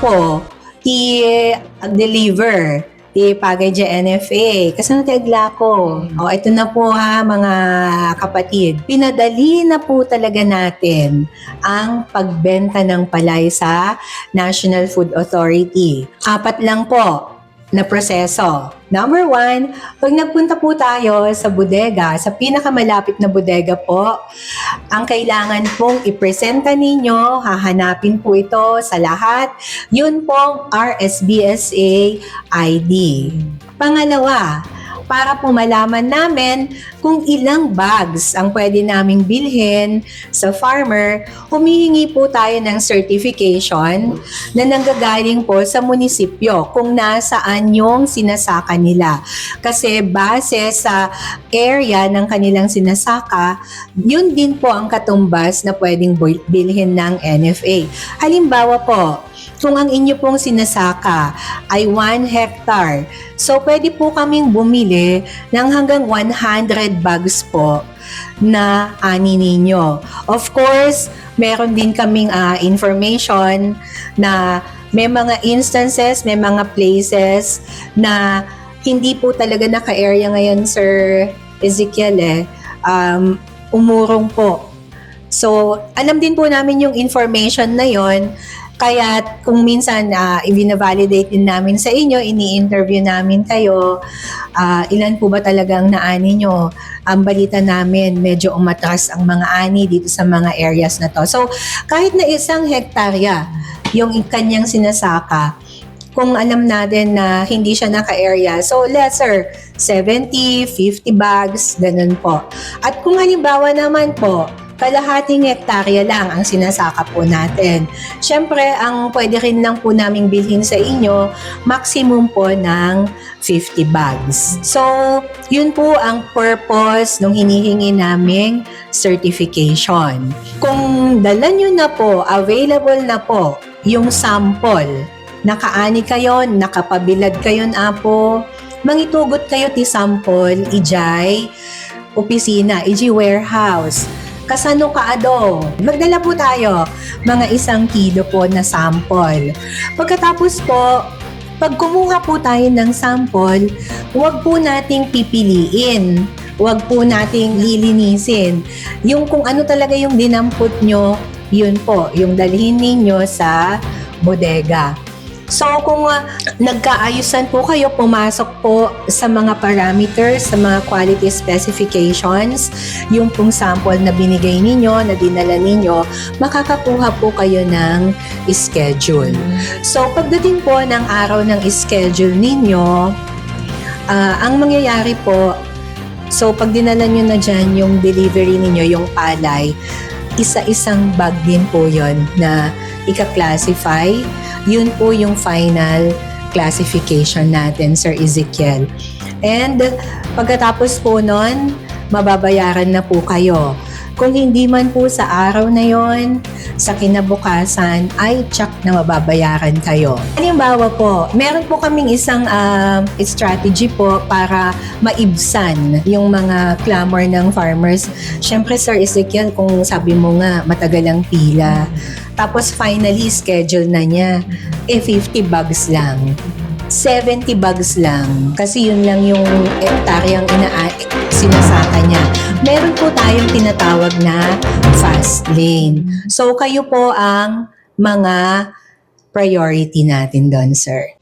po, ti deliver ti di NFA. Kasi natigla ko. O, ito na po ha, mga kapatid. Pinadali na po talaga natin ang pagbenta ng palay sa National Food Authority. Apat lang po na proseso. Number one, pag nagpunta po tayo sa bodega, sa pinakamalapit na bodega po, ang kailangan pong ipresenta ninyo, hahanapin po ito sa lahat, yun pong RSBSA ID. Pangalawa, para po malaman namin kung ilang bags ang pwede naming bilhin sa farmer, humihingi po tayo ng certification na nanggagaling po sa munisipyo kung nasaan yung sinasaka nila. Kasi base sa area ng kanilang sinasaka, yun din po ang katumbas na pwedeng bil- bilhin ng NFA. Halimbawa po, kung ang inyo pong sinasaka ay 1 hectare, so pwede po kaming bumili ng hanggang 100 bags po na ani ninyo. Of course, meron din kaming ah, information na may mga instances, may mga places na hindi po talaga naka-area ngayon, Sir Ezekiel, eh. Um, umurong po. So, alam din po namin yung information na yon kaya kung minsan uh, i-validate din namin sa inyo, ini-interview namin kayo, ah, ilan po ba talagang naani nyo? Ang balita namin, medyo umatras ang mga ani dito sa mga areas na to. So, kahit na isang hektarya yung kanyang sinasaka, kung alam natin na hindi siya naka-area, so lesser, 70, 50 bags, ganun po. At kung halimbawa naman po, kalahating hektarya lang ang sinasaka po natin. Siyempre, ang pwede rin lang po naming bilhin sa inyo, maximum po ng 50 bags. So, yun po ang purpose ng hinihingi naming certification. Kung dala nyo na po, available na po yung sample, nakaani kayo, nakapabilad kayo na po, mangitugot kayo ti sample, ijay, opisina, iji warehouse, kasano kaado. Magdala po tayo mga isang kilo po na sample. Pagkatapos po, pag kumuha po tayo ng sample, huwag po nating pipiliin. Huwag po nating lilinisin. Yung kung ano talaga yung dinampot nyo, yun po, yung dalhin ninyo sa bodega. So kung uh, nagkaayusan po kayo, pumasok po sa mga parameters, sa mga quality specifications, yung pong sample na binigay ninyo, na dinala ninyo, makakakuha po kayo ng schedule. So pagdating po ng araw ng schedule ninyo, ah, ang mangyayari po, so pag dinala nyo na dyan yung delivery ninyo, yung palay, isa-isang bag din po yon na ika-classify. Yun po yung final classification natin, Sir Ezekiel. And pagkatapos po nun, mababayaran na po kayo. Kung hindi man po sa araw na yon, sa kinabukasan ay check na mababayaran kayo. Halimbawa po, meron po kaming isang um, strategy po para maibsan yung mga clamor ng farmers. Siyempre, Sir Ezekiel, kung sabi mo nga, matagal ang pila. Tapos finally, schedule na niya. Eh, 50 bags lang. 70 bags lang. Kasi yun lang yung hektaryang ina sinasaka niya. Meron po tayong tinatawag na fast lane. So, kayo po ang mga priority natin doon, sir.